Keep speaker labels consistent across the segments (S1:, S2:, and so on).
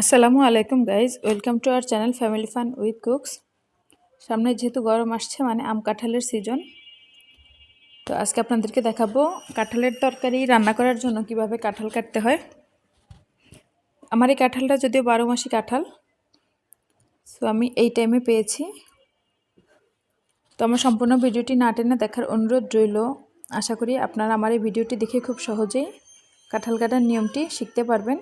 S1: আসসালামু আলাইকুম guys welcome to our channel family fun with cooks সামনে যেহেতু গরম আসছে মানে আম কাঁঠালের সিজন তো আজকে আপনাদেরকে দেখাবো কাঁঠালের তরকারি রান্না করার জন্য কীভাবে কাঁঠাল কাটতে হয়। আমার এই কাঁঠালটা যদিও বারো মাসি কাঁঠাল সো আমি এই টাইমে পেয়েছি। তো আমার সম্পূর্ণ ভিডিওটি না টেনে দেখার অনুরোধ রইল। আশা করি আপনারা আমার এই ভিডিওটি দেখে খুব সহজেই কাঁঠাল কাটার নিয়মটি শিখতে পারবেন।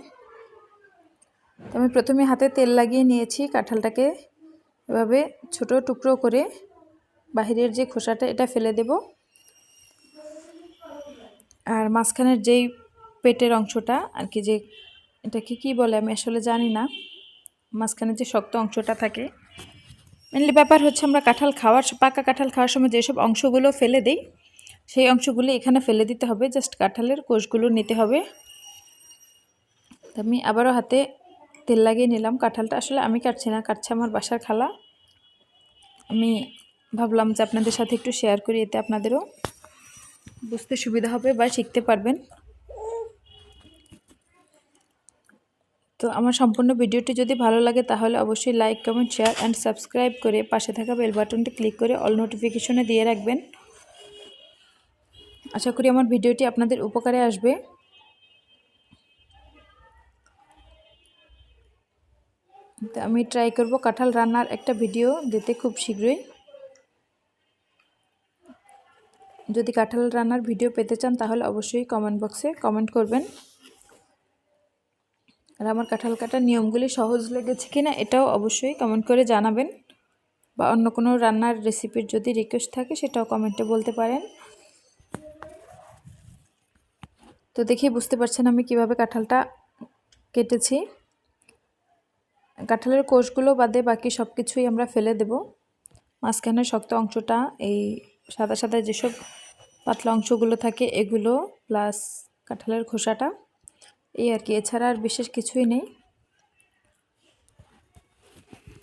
S1: তো আমি প্রথমে হাতে তেল লাগিয়ে নিয়েছি কাঁঠালটাকে। এভাবে ছোট টুকরো করে বাহিরের যে খোসাটা, এটা ফেলে দেব। আর মাঝখানের যেই পেটের অংশটা, আর কি যে এটাকে কি বলে আমি আসলে জানি না। মাঝখানে যে শক্ত অংশটা থাকে। মেনলি ব্যাপার হচ্ছে আমরা কাঁঠাল খাওয়ার, পাকা কাঁঠাল খাওয়ার সময় যেসব অংশগুলো ফেলে দিই, সেই অংশগুলি এখানে ফেলে দিতে হবে। জাস্ট কাঁঠালের কোষগুলো নিতে হবে। আমি আবারও হাতে তেল লাগিয়ে নিলাম। কাঁঠালটা আসলে আমি কাটছি না, কাটছে আমার বাসার খালা। আমি ভাবলাম যে আপনাদের সাথে একটু শেয়ার করি, এতে আপনাদেরও বুঝতে সুবিধা হবে বা শিখতে পারবেন। তো আমার সম্পূর্ণ ভিডিওটি যদি ভালো লাগে, তাহলে অবশ্যই like comment share and subscribe করে পাশে থাকা বেল বাটনটি ক্লিক করে অল নোটিফিকেশনে দিয়ে রাখবেন। আশা করি আমার ভিডিওটি আপনাদের উপকারে আসবে। আমি ট্রাই করব কাঁঠাল রান্নার একটা ভিডিও দিতে খুব শীঘ্রই। যদি কাঁঠাল রান্নার ভিডিও পেতে চান, তাহলে অবশ্যই কমেন্ট বক্সে কমেন্ট করবেন। আর আমার কাঁঠাল কাটার নিয়মগুলি সহজ লেগেছে কিনা, এটাও অবশ্যই কমেন্ট করে জানাবেন। বা অন্য কোনো রান্নার রেসিপির যদি রিকোয়েস্ট থাকে, সেটাও কমেন্টে বলতে পারেন। তো দেখি, বুঝতে পারছেন আমি কীভাবে কাঁঠালটা কেটেছি। কাঁঠালের কোষগুলো বাদে বাকি সব কিছুই আমরা ফেলে দেব। মাঝখানের শক্ত অংশটা, এই সাদা সাদা যেসব পাতলা অংশগুলো থাকে এগুলো প্লাস কাঁঠালের খোসাটা, এই আর কি। এছাড়া আর বিশেষ কিছুই নেই।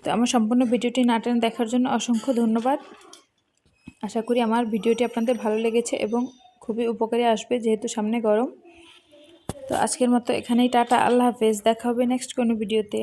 S1: তো আমার সম্পূর্ণ ভিডিওটি নাটেন দেখার জন্য অসংখ্য ধন্যবাদ। আশা করি আমার ভিডিওটি আপনাদের ভালো লেগেছে এবং খুবই উপকারী আসবে যেহেতু সামনে গরম। তো আজকের মতো এখানেই টাটা, আল্লাহ হাফেজ, দেখা হবে নেক্সট কোনো ভিডিওতে।